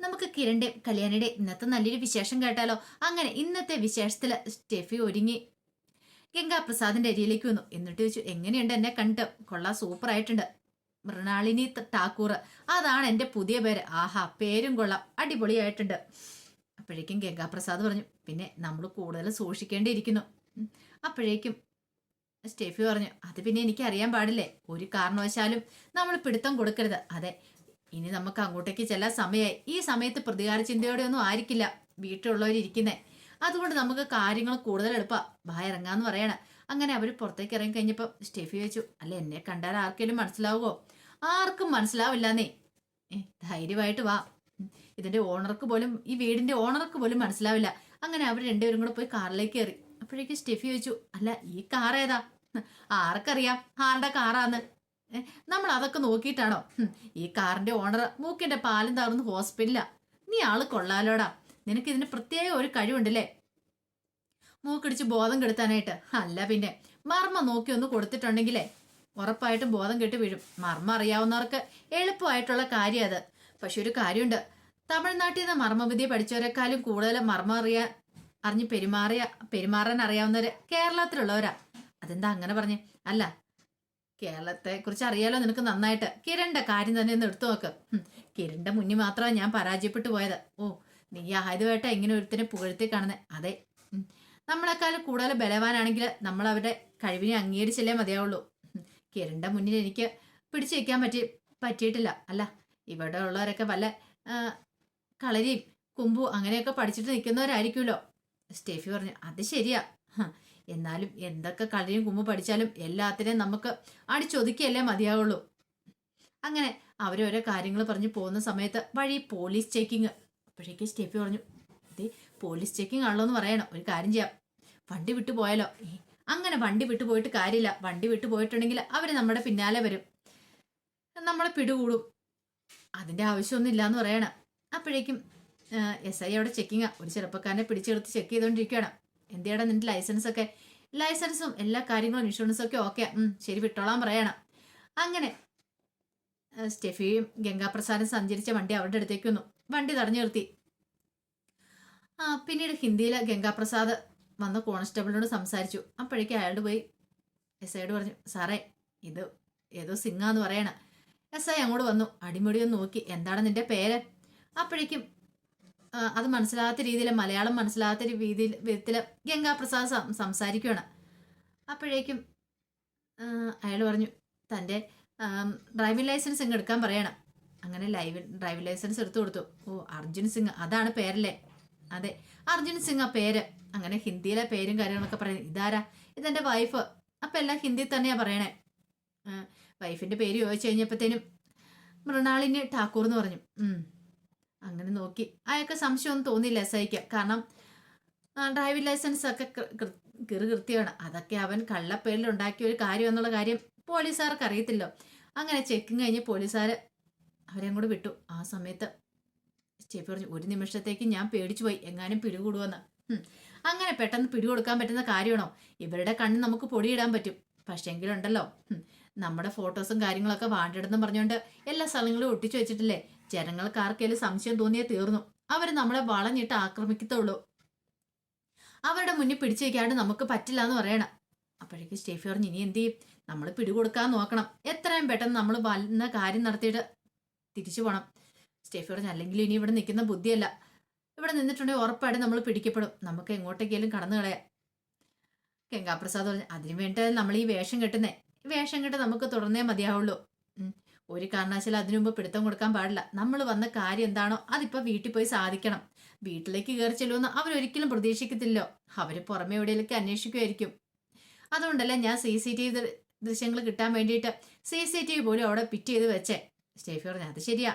നമുക്ക് കിരണിന്റെ കല്യാണിയുടെ ഇന്നത്തെ നല്ലൊരു വിശേഷം കേട്ടാലോ? അങ്ങനെ ഇന്നത്തെ വിശേഷത്തിൽ സ്റ്റെഫി ഒരുങ്ങി. ഗംഗാപ്രസാദിന്റെ അരിയിലേക്ക് വന്നു. എന്നിട്ട് ചോദിച്ചു എങ്ങനെയുണ്ട് എന്നെ കണ്ട്? കൊള്ളാ സൂപ്പർ ആയിട്ടുണ്ട് മൃണാളിനി താക്കൂർ അതാണ് എന്റെ പുതിയ പേര്. ആഹാ പേരും കൊള്ളാം. അടിപൊളിയായിട്ടുണ്ട്. അപ്പോഴേക്കും ഗംഗാപ്രസാദ് പറഞ്ഞു പിന്നെ നമ്മൾ കൂടുതൽ സൂക്ഷിക്കേണ്ടിയിരിക്കുന്നു. അപ്പോഴേക്കും സ്റ്റെഫി പറഞ്ഞു അത് പിന്നെ എനിക്ക് അറിയാൻ പാടില്ലേ? ഒരു കാരണവശാലും നമ്മൾ പിടുത്തം കൊടുക്കരുത്. അതെ ഇനി നമുക്ക് അങ്ങോട്ടേക്ക് ചെല്ലാൻ സമയമായി ഈ സമയത്ത് പ്രതികാര ചിന്തയോടെ ഒന്നും ആയിരിക്കില്ല വീട്ടിലുള്ളവരിയ്ക്കുന്നേ അതുകൊണ്ട് നമുക്ക് കാര്യങ്ങൾ കൂടുതൽ എളുപ്പമാണ് വാ ഇറങ്ങാന്ന് പറയണ. അങ്ങനെ അവർ പുറത്തേക്ക് ഇറങ്ങി കഴിഞ്ഞപ്പോൾ സ്റ്റെഫി വെച്ചു അല്ല എന്നെ കണ്ടാൽ ആർക്കെങ്കിലും മനസ്സിലാവുമോ ആർക്കും മനസ്സിലാവില്ലെന്നേ. ധൈര്യമായിട്ട് വാ. ഇതിന്റെ ഓണർക്ക് പോലും ഈ വീടിന്റെ ഓണർക്ക് പോലും മനസ്സിലാവില്ല. അങ്ങനെ അവർ രണ്ടുപേരും കൂടെ പോയി കാറിലേക്ക് കയറി. അപ്പോഴേക്കും സ്റ്റെഫി ചോദിച്ചു അല്ല ഈ കാർ ഏതാ? ആർക്കറിയാം. ആരുടെ കാറാന്ന്. നമ്മൾ അതൊക്കെ നോക്കിയിട്ടാണോ? ഈ കാറിന്റെ ഓണർ മൂക്കിന്റെ പാലും തകർന്ന് ഹോസ്പിറ്റലാ നീ ആൾ കൊള്ളാലോടാ. നിനക്ക് ഇതിന് പ്രത്യേക ഒരു കഴിവുണ്ടല്ലേ? മൂക്കിടിച്ച് ബോധം കെടുത്താനായിട്ട്. അല്ല പിന്നെ മർമ്മ നോക്കി ഒന്ന് കൊടുത്തിട്ടുണ്ടെങ്കിലേ. ഉറപ്പായിട്ടും ബോധം കെട്ട് വീഴും. മർമ്മ അറിയാവുന്നവർക്ക് എളുപ്പമായിട്ടുള്ള കാര്യം അത്. പക്ഷെ ഒരു കാര്യമുണ്ട്. തമിഴ്നാട്ടിൽ നിന്ന് മർമ്മവിദ്യ പഠിച്ചവരെക്കാളും കൂടുതൽ മർമ്മ അറിയാൻ അറിഞ്ഞ് പെരുമാറിയ പെരുമാറാൻ അറിയാവുന്നവര് കേരളത്തിലുള്ളവരാ. അതെന്താ അങ്ങനെ പറഞ്ഞേ? അല്ല കേരളത്തെ കുറിച്ച് അറിയാലോ നിനക്ക് നന്നായിട്ട്? കിരണിന്റെ കാര്യം തന്നെ ഒന്ന് എടുത്തു നോക്ക്. കിരണ്ട മുന്നിൽ മാത്രമാണ് ഞാൻ പരാജയപ്പെട്ടു പോയത്. ഓ നീ ആയതുമായിട്ട് എങ്ങനെ ഒരുത്തിനെ പുകഴ്ത്തി കാണുന്നത് അതെ. നമ്മളെക്കാൾ കൂടുതൽ ബലവാനാണെങ്കിൽ നമ്മൾ അവരുടെ കഴിവിനെ അംഗീകരിച്ചല്ലേ മതിയാവുള്ളൂ. കിരണ്ട മുന്നിൽ എനിക്ക് പിടിച്ചു വയ്ക്കാൻ പറ്റി പറ്റിയിട്ടില്ല. അല്ല ഇവിടെ ഉള്ളവരൊക്കെ വല്ല കളരിയും കുമ്പു അങ്ങനെയൊക്കെ പഠിച്ചിട്ട് നിൽക്കുന്നവരായിരിക്കുമല്ലോ. സ്റ്റേഫി പറഞ്ഞു അത് ശരിയാ. എന്നാലും എന്തൊക്കെ കളിയും കുമ്പ് പഠിച്ചാലും എല്ലാത്തിനെയും നമുക്ക് അടിച്ചൊതുക്കിയല്ലേ മതിയാവുള്ളൂ. അങ്ങനെ അവരോരോ കാര്യങ്ങൾ പറഞ്ഞ് പോകുന്ന സമയത്ത് വഴി പോലീസ് ചെക്കിങ് അപ്പോഴേക്കും സ്റ്റെഫി പറഞ്ഞു ഇത് പോലീസ് ചെക്കിങ് ആണല്ലോ എന്ന് പറയണം. ഒരു കാര്യം ചെയ്യാം. വണ്ടി വിട്ടു പോയാലോ? അങ്ങനെ വണ്ടി വിട്ടു പോയിട്ട് കാര്യമില്ല. വണ്ടി വിട്ടു പോയിട്ടുണ്ടെങ്കിൽ അവർ നമ്മുടെ പിന്നാലെ വരും. നമ്മളെ പിടികൂടും. അതിന്റെ ആവശ്യമൊന്നും ഇല്ലാന്ന് പറയണം. അപ്പോഴേക്കും എസ് ഐ അവിടെ ചെക്കിങ്ങാ ഒരു ചെറുപ്പക്കാരനെ പിടിച്ചെടുത്ത് ചെക്ക് ചെയ്തോണ്ടിരിക്കുകയാണ്. എന്തിയാടാ നിന്റെ ലൈസൻസ് ഒക്കെ ലൈസൻസും എല്ലാ കാര്യങ്ങളും ഇൻഷുറൻസും ഒക്കെ ഓക്കെ ശരി വിട്ടോളാം പറയണം. അങ്ങനെ സ്റ്റെഫിയും ഗംഗാപ്രസാദും സഞ്ചരിച്ച വണ്ടി അവരുടെ അടുത്തേക്ക് വന്നു. വണ്ടി തടഞ്ഞു നിർത്തി. ആ പിന്നീട് ഹിന്ദിയിൽ ഗംഗാപ്രസാദ് വന്ന കോൺസ്റ്റബിളിനോട് സംസാരിച്ചു. അപ്പോഴേക്കും അയാളോട് പോയി എസ് ഐയോട് പറഞ്ഞു സാറേ ഇത് ഏതോ സിംഗാന്ന് പറയണ. എസ് ഐ അങ്ങോട്ട് വന്നു അടിമുടിയൊന്ന് നോക്കി എന്താണ് നിന്റെ പേര്? അപ്പോഴേക്കും അത് മനസ്സിലാകാത്ത രീതിയിൽ മലയാളം മനസ്സിലാകാത്ത രീതിയിൽ വിധത്തിൽ ഗംഗാപ്രസാദ് സംസാരിക്കുകയാണ് അപ്പോഴേക്കും അയാൾ പറഞ്ഞു തന്റെ ഡ്രൈവിംഗ് ലൈസൻസ് ഇങ്ങ് എടുക്കാൻ പറയണം. അങ്ങനെ ലൈവ് ഡ്രൈവിംഗ് ലൈസൻസ് എടുത്തു കൊടുത്തു. ഓ അർജുൻ സിംഗ് അതാണ് പേരല്ലേ? അതെ അർജുൻ സിംഗ് ആ പേര്. അങ്ങനെ ഹിന്ദിയിലെ പേരും കാര്യങ്ങളൊക്കെ പറയുന്നത് ഇതാരാ? ഇതെന്റെ വൈഫ്. അപ്പം എല്ലാം ഹിന്ദി തന്നെയാണ് പറയണേ. വൈഫിന്റെ പേര് ചോദിച്ചു കഴിഞ്ഞപ്പോഴത്തേനും മൃണാളിന് ഠാക്കൂർ എന്ന് പറഞ്ഞു. അങ്ങനെ നോക്കി. അയാൾക്ക് സംശയമൊന്നും തോന്നിയില്ല എസ് ഐക്ക്. കാരണം ഡ്രൈവിംഗ് ലൈസൻസ് ഒക്കെ കൃത്യമാണ്. അതൊക്കെ അവൻ കള്ളപ്പേരിൽ ഉണ്ടാക്കിയ ഒരു കാര്യം എന്നുള്ള കാര്യം പോലീസുകാർക്ക് അറിയത്തില്ലോ. അങ്ങനെ ചെക്കിങ് കഴിഞ്ഞ് പോലീസുകാർ അവരെയും കൂടെ വിട്ടു. ആ സമയത്ത് ചേപ്പി പറഞ്ഞു ഒരു നിമിഷത്തേക്ക് ഞാൻ പേടിച്ചു പോയി. എങ്ങാനും പിടികൂടുവെന്ന്. അങ്ങനെ പെട്ടെന്ന് പിടികൊടുക്കാൻ പറ്റുന്ന കാര്യമാണോ? ഇവരുടെ കണ്ണ് നമുക്ക് പൊടിയിടാൻ പറ്റും. പക്ഷെങ്കിലുണ്ടല്ലോ. നമ്മുടെ ഫോട്ടോസും കാര്യങ്ങളൊക്കെ വാണ്ടിടുന്നു പറഞ്ഞുകൊണ്ട് എല്ലാ സ്ഥലങ്ങളും ഒട്ടിച്ചു വെച്ചിട്ടില്ലേ? ജനങ്ങൾക്ക് ആർക്കേലും സംശയം തോന്നിയേ തീർന്നു. അവർ നമ്മളെ വളഞ്ഞിട്ട് ആക്രമിക്കത്തുള്ളൂ. അവരുടെ മുന്നിൽ പിടിച്ചു വയ്ക്കാണ്ട് നമുക്ക് പറ്റില്ല എന്ന് പറയണം. അപ്പോഴേക്ക് സ്റ്റേഫി പറഞ്ഞു ഇനി എന്ത് ചെയ്യും? നമ്മൾ പിടികൊടുക്കാൻ നോക്കണം. എത്രയും പെട്ടെന്ന് നമ്മൾ വന്ന കാര്യം നടത്തിയിട്ട് തിരിച്ചു പോകണം സ്റ്റേഫി പറഞ്ഞു അല്ലെങ്കിൽ ഇനി ഇവിടെ നിൽക്കുന്ന ബുദ്ധിയല്ല. ഇവിടെ നിന്നിട്ടുണ്ടെങ്കിൽ ഉറപ്പായിട്ടും നമ്മൾ പിടിക്കപ്പെടും. നമുക്ക് എങ്ങോട്ടേക്കെങ്കിലും കടന്നു കളയാം. ഗംഗാപ്രസാദ് പറഞ്ഞു അതിനു വേണ്ടി നമ്മൾ ഈ വേഷം കെട്ടുന്നേ. വേഷം കെട്ട് നമുക്ക് തുടർന്നേ മതിയാവുള്ളൂ. ഒരു കാരണവശാലും അതിനു മുമ്പ് പിടുത്തം കൊടുക്കാൻ പാടില്ല. നമ്മൾ വന്ന കാര്യം എന്താണോ അതിപ്പോ വീട്ടിൽ പോയി സാധിക്കണം. വീട്ടിലേക്ക് കയറി ചെല്ലുമെന്ന് അവരൊരിക്കലും പ്രതീക്ഷിക്കത്തില്ലോ അവർ പുറമെ എവിടെയൊക്കെ അന്വേഷിക്കുമായിരിക്കും അതുകൊണ്ടല്ലേ ഞാൻ സി സി ടി വി ദൃശ്യങ്ങൾ കിട്ടാൻ വേണ്ടിയിട്ട് സി സി ടി വി പോലും അവിടെ പിറ്റ് ചെയ്ത് വെച്ചേ. സ്റ്റേഫി പറഞ്ഞു അത് ശരിയാ.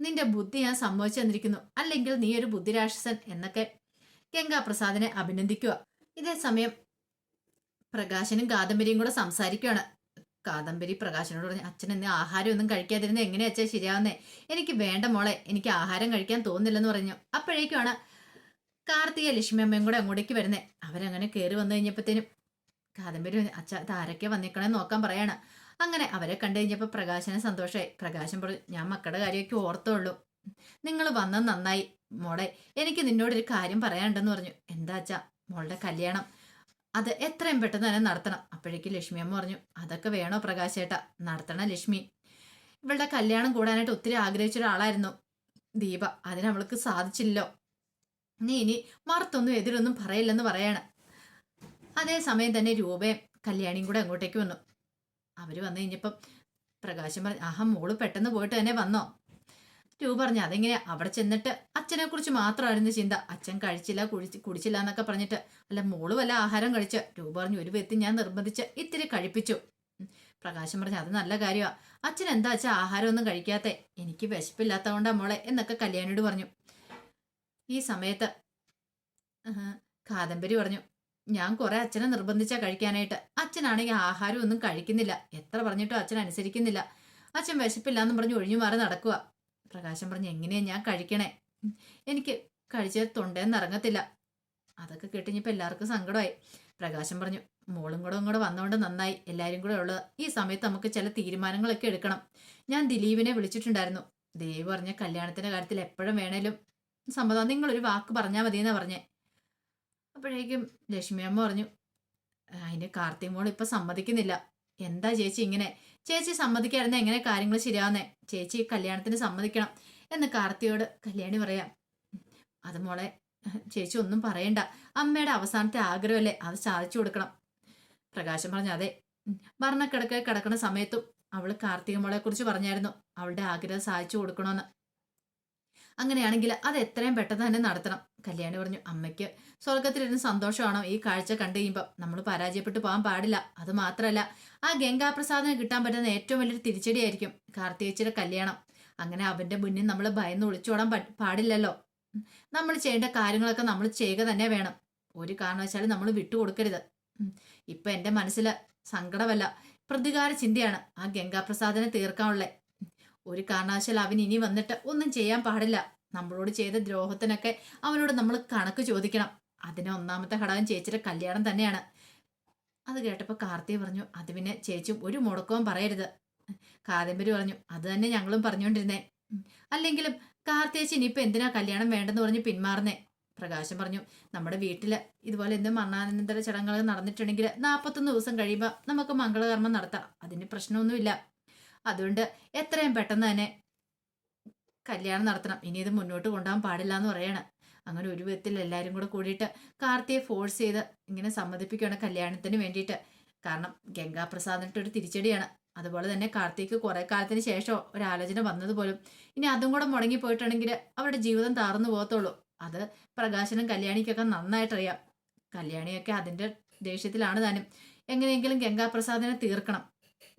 നിന്റെ ബുദ്ധി ഞാൻ സമ്മതിച്ചു തന്നിരിക്കുന്നു. അല്ലെങ്കിൽ നീ ഒരു ബുദ്ധിരാക്ഷസൻ എന്നൊക്കെ ഗംഗാപ്രസാദിനെ അഭിനന്ദിക്കുക ഇതേ സമയം പ്രകാശനും കാദംബരിയും കൂടെ സംസാരിക്കുകയാണ് കാദംബരി പ്രകാശനോട് പറഞ്ഞു അച്ഛൻ ഇന്ന് ആഹാരം ഒന്നും കഴിക്കാതിരുന്ന. എങ്ങനെയാ അച്ഛൻ ശരിയാവുന്നേ? എനിക്ക് വേണ്ട മോളെ. എനിക്ക് ആഹാരം കഴിക്കാൻ തോന്നുന്നില്ലെന്ന് പറഞ്ഞു. അപ്പോഴേക്കുമാണ് കാർത്തിക ലക്ഷ്മി അമ്മയും കൂടെ അങ്ങോട്ടേക്ക് വരുന്നേ. അവരങ്ങനെ കയറി വന്നു കഴിഞ്ഞപ്പോഴത്തേനും കാദംബരി അച്ഛ ഇതാരൊക്കെ വന്നിക്കണേ നോക്കാൻ പറയാണ്. അങ്ങനെ അവരെ കണ്ടു കഴിഞ്ഞപ്പോൾ പ്രകാശന് സന്തോഷമായി. പ്രകാശൻ പറഞ്ഞു ഞാൻ മക്കളുടെ കാര്യമൊക്കെ ഓർത്തുള്ളൂ നിങ്ങൾ വന്നത് നന്നായി. മോളെ എനിക്ക് നിന്നോടൊരു കാര്യം പറയാനുണ്ടെന്ന് പറഞ്ഞു. എന്താ അച്ഛാ? മോളുടെ കല്യാണം. അത് എത്രയും പെട്ടെന്ന് തന്നെ നടത്തണം. അപ്പോഴേക്ക് ലക്ഷ്മി അമ്മ പറഞ്ഞു അതൊക്കെ വേണോ പ്രകാശേട്ട നടത്തണം ലക്ഷ്മി. ഇവളുടെ കല്യാണം കൂടാനായിട്ട് ഒത്തിരി ആഗ്രഹിച്ച ഒരാളായിരുന്നു ദീപ. അതിന് അവൾക്ക് സാധിച്ചില്ലല്ലോ. നീ ഇനി മറത്തൊന്നും എതിരൊന്നും പറയില്ലെന്ന് പറയാണ്. അതേ സമയം തന്നെ രൂപയും കല്യാണിയും കൂടെ അങ്ങോട്ടേക്ക് വന്നു. അവർ വന്നു കഴിഞ്ഞപ്പം പ്രകാശം പറഞ്ഞു ആഹാ മോൾ പെട്ടെന്ന് പോയിട്ട് തന്നെ വന്നോ? രൂപ പറഞ്ഞു അതെങ്ങനെ അവിടെ ചെന്നിട്ട് അച്ഛനെ കുറിച്ച് മാത്രമായിരുന്നു ചിന്ത. അച്ഛൻ കഴിച്ചില്ല കുഴിച്ച് കുടിച്ചില്ല എന്നൊക്കെ പറഞ്ഞിട്ട് അല്ല മോൾ വല്ല ആഹാരം കഴിച്ച്. രൂപ പറഞ്ഞു ഒരു വ്യക്തി ഞാൻ നിർബന്ധിച്ച് ഇത്തിരി കഴിപ്പിച്ചു. പ്രകാശം പറഞ്ഞു അത് നല്ല കാര്യമാ. അച്ഛൻ എന്താ അച്ഛൻ ആഹാരമൊന്നും കഴിക്കാത്തെ? എനിക്ക് വിശപ്പില്ലാത്തതുകൊണ്ടാ മോളെ എന്നൊക്കെ കല്യാണിയോട് പറഞ്ഞു. ഈ സമയത്ത് കാദംബരി പറഞ്ഞു ഞാൻ കുറെ അച്ഛനെ നിർബന്ധിച്ചാ കഴിക്കാനായിട്ട്. അച്ഛനാണെങ്കിൽ ആഹാരം ഒന്നും കഴിക്കുന്നില്ല. എത്ര പറഞ്ഞിട്ടും അച്ഛൻ അനുസരിക്കുന്നില്ല. അച്ഛൻ വിശപ്പില്ല എന്ന് പറഞ്ഞ് ഒഴിഞ്ഞു മാറി നടക്കുക പ്രകാശം പറഞ്ഞ് എങ്ങനെയാ ഞാൻ കഴിക്കണേ? എനിക്ക് കഴിച്ച തൊണ്ടേന്ന് ഇറങ്ങത്തില്ല. അതൊക്കെ കേട്ടിഞ്ഞപ്പോൾ എല്ലാവർക്കും സങ്കടമായി. പ്രകാശം പറഞ്ഞു മോളും കൂടെ കൂടെ വന്നുകൊണ്ട് നന്നായി. എല്ലാവരും കൂടെ ഉള്ളത്. ഈ സമയത്ത് നമുക്ക് ചില തീരുമാനങ്ങളൊക്കെ എടുക്കണം. ഞാൻ ദിലീപിനെ വിളിച്ചിട്ടുണ്ടായിരുന്നു. ദേവ് പറഞ്ഞ കല്യാണത്തിന്റെ കാര്യത്തിൽ എപ്പോഴും വേണേലും സമ്മതം നിങ്ങളൊരു വാക്ക് പറഞ്ഞാൽ മതി എന്നാ പറഞ്ഞേ. അപ്പോഴേക്കും ലക്ഷ്മി അമ്മ പറഞ്ഞു അതിന് കാർത്തിക് മോൾ ഇപ്പൊ സമ്മതിക്കുന്നില്ല. എന്താ ചേച്ചി ഇങ്ങനെ? ചേച്ചി സമ്മതിക്കായിരുന്ന? എങ്ങനെ കാര്യങ്ങൾ ശരിയാവുന്നേ? ചേച്ചി കല്യാണത്തിന് സമ്മതിക്കണം എന്ന് കാർത്തിയോട് കല്യാണി പറയാം. അത് മോളെ ചേച്ചി ഒന്നും പറയണ്ട. അമ്മയുടെ അവസാനത്തെ ആഗ്രഹമല്ലേ? അത് സാധിച്ചു കൊടുക്കണം. പ്രകാശം പറഞ്ഞു അതെ. ഭരണക്കിടക്ക് കിടക്കുന്ന സമയത്തും അവൾ കാർത്തിക മോളെ കുറിച്ച് പറഞ്ഞായിരുന്നു. അവളുടെ ആഗ്രഹം സാധിച്ചു കൊടുക്കണമെന്ന് അങ്ങനെയാണെങ്കിൽ അത് എത്രയും പെട്ടെന്ന് തന്നെ നടത്തണം. കല്യാണി പറഞ്ഞു അമ്മയ്ക്ക് സ്വർഗത്തിലിരുന്ന് സന്തോഷമാണോ? ഈ കാഴ്ച കണ്ടു കഴിയുമ്പോൾ നമ്മൾ പരാജയപ്പെട്ടു പോകാൻ പാടില്ല. അത് മാത്രമല്ല ആ ഗംഗാപ്രസാദിന് കിട്ടാൻ പറ്റുന്ന ഏറ്റവും വലിയൊരു തിരിച്ചടിയായിരിക്കും കാർത്തികച്ചിയുടെ കല്യാണം. അങ്ങനെ അവന്റെ മുന്നിൽ നമ്മൾ ഭയന്ന് ഒളിച്ചോടാൻ പാടില്ലല്ലോ. നമ്മൾ ചെയ്യേണ്ട കാര്യങ്ങളൊക്കെ നമ്മൾ ചെയ്യുക തന്നെ വേണം. ഒരു കാരണവശാലും നമ്മൾ വിട്ടുകൊടുക്കരുത്. ഇപ്പൊ എന്റെ മനസ്സിൽ സങ്കടമല്ല പ്രതികാര ചിന്തയാണ് ആ ഗംഗാപ്രസാദിനെ തീർക്കാനുള്ള ഒരു കാരണവശാൽ അവൻ ഇനി വന്നിട്ട് ഒന്നും ചെയ്യാൻ പാടില്ല. നമ്മളോട് ചെയ്ത ദ്രോഹത്തിനൊക്കെ അവനോട് നമ്മൾ കണക്ക് ചോദിക്കണം. അതിന് ഒന്നാമത്തെ ഘടകം ചേച്ചിയുടെ കല്യാണം തന്നെയാണ്. അത് കേട്ടപ്പോൾ കാർത്തിക പറഞ്ഞു അത് പിന്നെ ചേച്ചും ഒരു മുടക്കവും പറയരുത്. കാദംബരി പറഞ്ഞു അത് തന്നെ ഞങ്ങളും പറഞ്ഞുകൊണ്ടിരുന്നേ. അല്ലെങ്കിലും കാർത്തിയേച്ചി ഇനിയിപ്പോൾ എന്തിനാ കല്യാണം വേണ്ടെന്ന് പറഞ്ഞ് പിന്മാറുന്നേ? പ്രകാശം പറഞ്ഞു നമ്മുടെ വീട്ടിൽ ഇതുപോലെ എന്ത് മരണാനന്തര ചടങ്ങുകൾ നടന്നിട്ടുണ്ടെങ്കിൽ നാൽപ്പത്തൊന്ന് ദിവസം കഴിയുമ്പോൾ നമുക്ക് മംഗളകർമ്മം നടത്താം. അതിന് പ്രശ്നമൊന്നുമില്ല. അതുകൊണ്ട് എത്രയും പെട്ടെന്ന് തന്നെ കല്യാണം നടത്തണം. ഇനി ഇത് മുന്നോട്ട് കൊണ്ടുപോകാൻ പാടില്ല എന്ന് പറയണം. അങ്ങനെ ഒരു വിധത്തിൽ എല്ലാവരും കൂടെ കൂടിയിട്ട് കാർത്തിയെ ഫോഴ്സ് ചെയ്ത് ഇങ്ങനെ സമ്മതിപ്പിക്കുകയാണ് കല്യാണത്തിന് വേണ്ടിയിട്ട്. കാരണം ഗംഗാപ്രസാദിനിട്ട് ഒരു തിരിച്ചടിയാണ്. അതുപോലെ തന്നെ കാർത്തിക്ക് കുറെ കാലത്തിന് ശേഷം ഒരു ആലോചന വന്നത് പോലും ഇനി അതും കൂടെ മുടങ്ങി പോയിട്ടുണ്ടെങ്കിൽ അവരുടെ ജീവിതം താർന്നു പോകത്തുള്ളൂ. അത് പ്രകാശനും കല്യാണിക്കൊക്കെ നന്നായിട്ടറിയാം. കല്യാണിയൊക്കെ അതിന്റെ ദേഷ്യത്തിലാണ് താനും. എങ്ങനെയെങ്കിലും ഗംഗാപ്രസാദിനെ തീർക്കണം.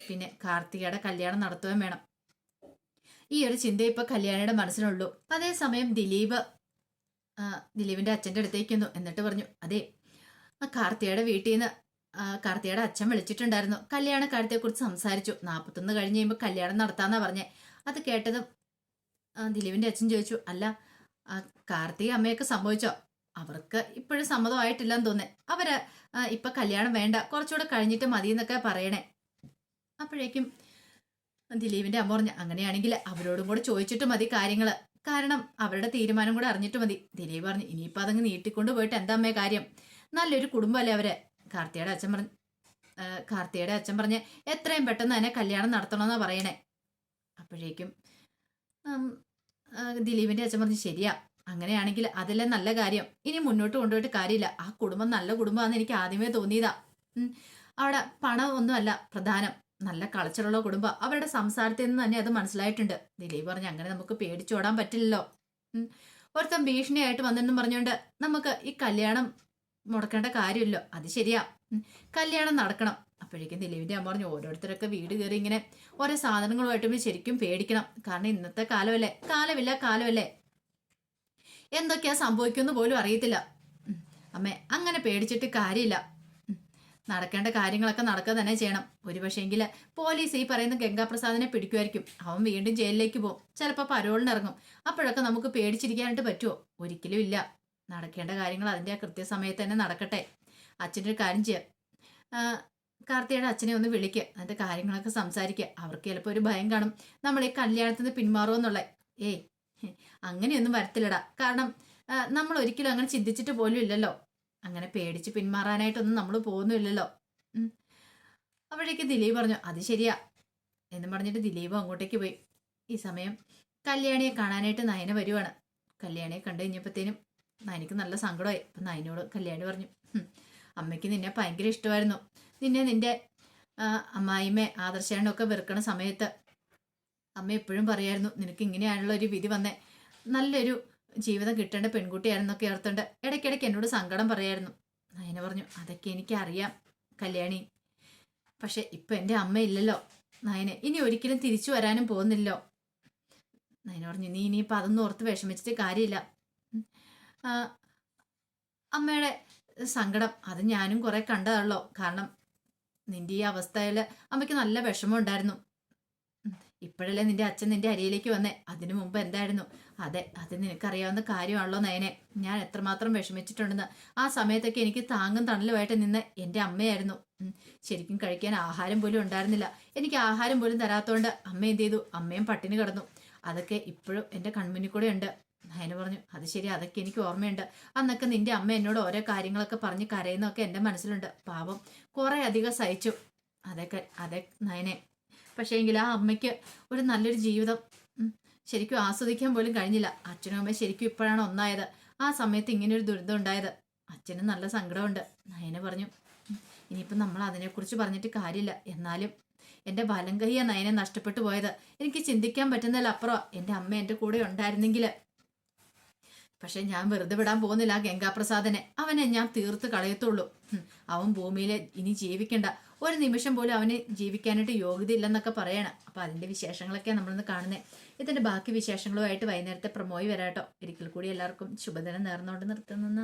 പിന്നെ കാർത്തികയുടെ കല്യാണം നടത്തുകയും വേണം. ഈ ഒരു ചിന്ത ഇപ്പൊ കല്യാണിയുടെ മനസ്സിനുള്ളൂ അതേസമയം ദിലീപ് ദിലീപിന്റെ അച്ഛന്റെ അടുത്തേക്കുന്നു എന്നിട്ട് പറഞ്ഞു അതെ കാർത്തികയുടെ വീട്ടിൽ നിന്ന് കാർത്തികയുടെ അച്ഛൻ വിളിച്ചിട്ടുണ്ടായിരുന്നു. കല്യാണ കാര്യത്തെക്കുറിച്ച് സംസാരിച്ചു. നാൽപ്പത്തൊന്ന് കഴിഞ്ഞ് കഴിയുമ്പോൾ കല്യാണം നടത്താന്നാ പറഞ്ഞേ. അത് കേട്ടതും ദിലീപിന്റെ അച്ഛൻ ചോദിച്ചു അല്ല കാർത്തിക അമ്മയൊക്കെ സംഭവിച്ചോ അവർക്ക് ഇപ്പോഴും സമ്മതമായിട്ടില്ലെന്ന് തോന്നേ അവർ ഇപ്പൊ കല്യാണം വേണ്ട. കുറച്ചുകൂടെ കഴിഞ്ഞിട്ട് മതി എന്നൊക്കെ പറയണേ. അപ്പോഴേക്കും ദിലീപിന്റെ അമ്മ പറഞ്ഞു അങ്ങനെയാണെങ്കിൽ അവരോടും കൂടെ ചോദിച്ചിട്ട് മതി കാര്യങ്ങൾ കാരണം അവരുടെ തീരുമാനം കൂടെ അറിഞ്ഞിട്ട് മതി. ദിലീപ് പറഞ്ഞു ഇനിയിപ്പം അതങ്ങ് നീട്ടിക്കൊണ്ട് പോയിട്ട് എന്താ അമ്മേ കാര്യം? നല്ലൊരു കുടുംബമല്ലേ അവരെ? കാർത്തിയുടെ അച്ഛൻ പറഞ്ഞു കാർത്തിയുടെ അച്ഛൻ പറഞ്ഞ് എത്രയും പെട്ടെന്ന് തന്നെ കല്യാണം നടത്തണമെന്നാ പറയണേ. അപ്പോഴേക്കും ദിലീപിന്റെ അച്ഛൻ പറഞ്ഞു ശരിയാ അങ്ങനെയാണെങ്കിൽ അതെല്ലാം നല്ല കാര്യം. ഇനി മുന്നോട്ട് കൊണ്ടുപോയിട്ട് കാര്യമില്ല. ആ കുടുംബം നല്ല കുടുംബമാണെന്ന് എനിക്ക് ആദ്യമേ തോന്നിയതാ. അവിടെ പണം ഒന്നുമല്ല പ്രധാനം. നല്ല കളച്ചറുള്ള കുടുംബം. അവരുടെ സംസാരത്തിൽ നിന്ന് തന്നെ അത് മനസ്സിലായിട്ടുണ്ട്. ദിലീപ് പറഞ്ഞു അങ്ങനെ നമുക്ക് പേടിച്ചോടാൻ പറ്റില്ലല്ലോ. ഒരുത്തൻ ഭീഷണിയായിട്ട് വന്നെന്നും പറഞ്ഞുകൊണ്ട് നമുക്ക് ഈ കല്യാണം മുടക്കേണ്ട കാര്യമില്ലോ. അത് ശരിയാ. കല്യാണം നടക്കണം. അപ്പോഴേക്കും ദിലീപിന്റെ അമ്മ പറഞ്ഞു ഓരോരുത്തരൊക്കെ വീട് കയറി ഇങ്ങനെ ഓരോ സാധനങ്ങളുമായിട്ട് ശരിക്കും പേടിക്കണം. കാരണം ഇന്നത്തെ കാലമല്ലേ? കാലമില്ല കാലമല്ലേ? എന്തൊക്കെയാ സംഭവിക്കുമെന്ന് പോലും അറിയത്തില്ല. അമ്മേ അങ്ങനെ പേടിച്ചിട്ട് കാര്യമില്ല. നടക്കേണ്ട കാര്യങ്ങളൊക്കെ നടക്കുക തന്നെ ചെയ്യണം. ഒരു പക്ഷേങ്കിൽ പോലീസ് ഈ പറയുന്ന ഗംഗാപ്രസാദിനെ പിടിക്കുമായിരിക്കും. അവൻ വീണ്ടും ജയിലിലേക്ക് പോകും. ചിലപ്പോൾ പരോളിന് ഇറങ്ങും അപ്പോഴൊക്കെ നമുക്ക് പേടിച്ചിരിക്കാനായിട്ട് പറ്റുമോ ഒരിക്കലും ഇല്ല. നടക്കേണ്ട കാര്യങ്ങൾ അതിന്റെ ആ കൃത്യസമയത്ത് തന്നെ നടക്കട്ടെ. അച്ഛന്റെ ഒരു കാര്യം ചെയ്യാം. കാർത്തിയുടെ അച്ഛനെ ഒന്ന് വിളിക്കുക അതിന്റെ കാര്യങ്ങളൊക്കെ സംസാരിക്കുക അവർക്ക് ചിലപ്പോൾ ഒരു ഭയം കാണും. നമ്മൾ ഈ കല്യാണത്തിൽ നിന്ന് പിന്മാറുമെന്നുള്ള ഏയ് അങ്ങനെയൊന്നും വരത്തില്ലടാ. കാരണം നമ്മൾ ഒരിക്കലും അങ്ങനെ ചിന്തിച്ചിട്ട് പോലും ഇല്ലല്ലോ. അങ്ങനെ പേടിച്ച് പിന്മാറാനായിട്ടൊന്നും നമ്മൾ പോകുന്നില്ലല്ലോ. അപ്പോഴേക്ക് ദിലീപ് പറഞ്ഞു അത് ശരിയാ എന്ന് പറഞ്ഞിട്ട് ദിലീപ് അങ്ങോട്ടേക്ക് പോയി. ഈ സമയം കല്യാണിയെ കാണാനായിട്ട് നയന വരുവാണ്. കല്യാണിയെ കണ്ടു കഴിഞ്ഞപ്പോഴത്തേനും നയനക്ക് നല്ല സങ്കടമായി. അപ്പം നയനോട് കല്യാണി പറഞ്ഞു അമ്മയ്ക്ക് നിന്നെ ഭയങ്കര ഇഷ്ടമായിരുന്നു. നിന്നെ നിന്റെ അമ്മായിമ്മേ ആദർശേണ്ണൊക്കെ വെറുക്കണ സമയത്ത് അമ്മ എപ്പോഴും പറയായിരുന്നു നിനക്ക് ഇങ്ങനെയാണുള്ള ഒരു വിധി വന്നേ. നല്ലൊരു ജീവിതം കിട്ടേണ്ട പെൺകുട്ടിയായിരുന്നൊക്കെ ഓർത്തുണ്ട് ഇടയ്ക്കിടയ്ക്ക് എന്നോട് സങ്കടം പറയായിരുന്നു. നയന പറഞ്ഞു അതൊക്കെ എനിക്കറിയാം കല്യാണി. പക്ഷെ ഇപ്പൊ എന്റെ അമ്മയില്ലല്ലോ നയനെ ഇനി ഒരിക്കലും തിരിച്ചു വരാനും പോകുന്നില്ലോ നയന പറഞ്ഞു നീ ഇനിയിപ്പോൾ അതൊന്നും ഓർത്ത് വിഷമിച്ചിട്ട് കാര്യമില്ല. അമ്മയുടെ സങ്കടം അത് ഞാനും കുറെ കണ്ടതാണല്ലോ കാരണം നിന്റെ ഈ അവസ്ഥയിൽ അമ്മയ്ക്ക് നല്ല വിഷമം ഉണ്ടായിരുന്നു ഉം. ഇപ്പോഴല്ലേ നിന്റെ അച്ഛൻ നിന്റെ അരിയിലേക്ക് വന്നേ? അതിനു മുമ്പ് എന്തായിരുന്നു? അതെ അത് നിനക്കറിയാവുന്ന കാര്യമാണല്ലോ നയനെ. ഞാൻ എത്രമാത്രം വിഷമിച്ചിട്ടുണ്ടെന്ന്. ആ സമയത്തൊക്കെ എനിക്ക് താങ്ങും തണലുമായിട്ട് നിന്ന് എന്റെ അമ്മയായിരുന്നു. ശരിക്കും കഴിക്കാൻ ആഹാരം പോലും ഉണ്ടായിരുന്നില്ല. എനിക്ക് ആഹാരം പോലും തരാത്തോണ്ട് അമ്മ എന്ത് ചെയ്തു? അമ്മയും പട്ടിണി കിടന്നു. അതൊക്കെ ഇപ്പോഴും എന്റെ കൺമുന്നിൽ കൂടെ ഉണ്ട്. നയന പറഞ്ഞു അത് ശരി അതൊക്കെ എനിക്ക് ഓർമ്മയുണ്ട്. അന്നൊക്കെ നിന്റെ അമ്മ എന്നോട് ഓരോ കാര്യങ്ങളൊക്കെ പറഞ്ഞ് കരയുന്നൊക്കെ എന്റെ മനസ്സിലുണ്ട്. പാവം കുറേ അധികം സഹിച്ചു. അതൊക്കെ അതെ നയനെ. പക്ഷേ എങ്കിൽ ആ അമ്മയ്ക്ക് ഒരു നല്ലൊരു ജീവിതം ശരിക്കും ആസ്വദിക്കാൻ പോലും കഴിഞ്ഞില്ല. അച്ഛനും അമ്മയും ശരിക്കും ഇപ്പോഴാണ് ഒന്നായത്. ആ സമയത്ത് ഇങ്ങനെ ഒരു ദുരിതം ഉണ്ടായത്. അച്ഛനും നല്ല സങ്കടമുണ്ട്. നയന പറഞ്ഞു "ഉം, ഇനിയിപ്പം നമ്മൾ അതിനെക്കുറിച്ച് പറഞ്ഞിട്ട് കാര്യമില്ല. എന്നാലും എന്റെ വലം കൈയ നയനെ നഷ്ടപ്പെട്ടു പോയത്. എനിക്ക് ചിന്തിക്കാൻ പറ്റുന്നതിലപ്പുറം എന്റെ അമ്മ എന്റെ കൂടെ ഉണ്ടായിരുന്നെങ്കിൽ പക്ഷെ ഞാൻ വെറുതെ വിടാൻ പോകുന്നില്ല ആ ഗംഗാപ്രസാദനെ. അവനെ ഞാൻ തീർത്ത് കളയത്തുള്ളൂ. അവൻ ഭൂമിയിൽ ഇനി ജീവിക്കണ്ട. ഒരു നിമിഷം പോലും അവന് ജീവിക്കാനായിട്ട് യോഗ്യത ഇല്ലെന്നൊക്കെ പറയണം. അപ്പൊ അതിന്റെ വിശേഷങ്ങളൊക്കെ നമ്മളിന്ന് കാണുന്നത് ഇതിന്റെ ബാക്കി വിശേഷങ്ങളുമായിട്ട് വൈകുന്നേരത്തെ പ്രമോയി വരാട്ടോ. ഒരിക്കൽ കൂടി എല്ലാവർക്കും ശുഭദിനം നേർന്നുകൊണ്ട് നിർത്തുന്നു.